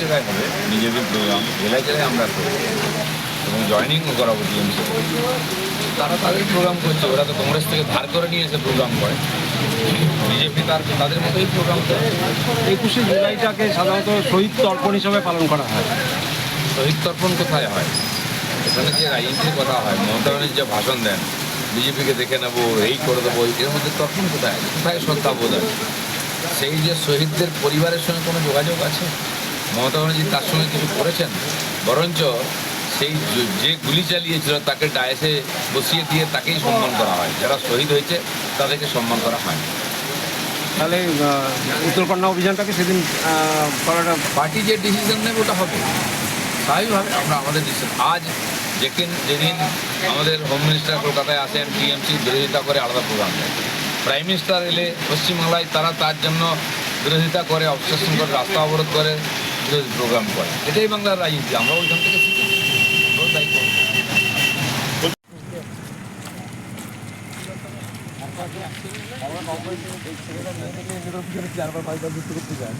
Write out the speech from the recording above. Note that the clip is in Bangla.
জায়গায় হবে বিজেপির প্রোগ্রাম জেলায় জেলায় আমরা করব এবং জয়নিংও করাবো টিএমসি তারা তাদের প্রোগ্রাম করছে ওরা তো কংগ্রেস থেকে ধার করে নিয়ে এসে প্রোগ্রাম করে। বিজেপি তার তাদের মতোই প্রোগ্রাম করে। একুশে জুলাইটাকে সাধারণত শহীদ তর্পণ হিসাবে পালন করা হয়। শহীদ তর্পণ কোথায় হয়? এখানে যে রাজনীতির কথা হয় মমতা ব্যানার্জি যে ভাষণ দেন বিজেপিকে দেখে নেব এই করে দেবো এর মধ্যে তর্পণ কোথায় কোথায় শ্রদ্ধা বোধ আছে? সেই যে শহীদদের পরিবারের সঙ্গে কোনো যোগাযোগ আছে? মমতা ব্যানার্জি তার সঙ্গে কিছু করেছেন? বরঞ্চ সেই যে- গুলি চালিয়েছিল তাকে ডায়েসে বসিয়ে দিয়ে তাকেই সম্মান করা হয়। যারা শহীদ হয়েছে তাদেরকে সম্মান করা হয় তাহলে উত্তরকন্যা অভিযানটাকে সেদিন করাটা পার্টি যে ডিসিশন নেবে ওটা হবে। স্বাভাবিকভাবে আমরা আমাদের ডিসিশন আজ যেদিন যেদিন আমাদের হোম মিনিস্টার কলকাতায় আসেন টিএমসি বিরোধিতা করে আলাদা প্রোগ্রাম। দেয় প্রাইম মিনিস্টার এলে পশ্চিমবাংলায় তারা তার জন্য বিরোধিতা করে অবস্ট্রাকশন করে রাস্তা অবরোধ করে। বিরোধী প্রোগ্রাম করে। এটাই বাংলার রাজনীতি আমরা ওইখান থেকে শিখেছি। তাই করব। চারবার পাঁচবার যুক্ত করতে চান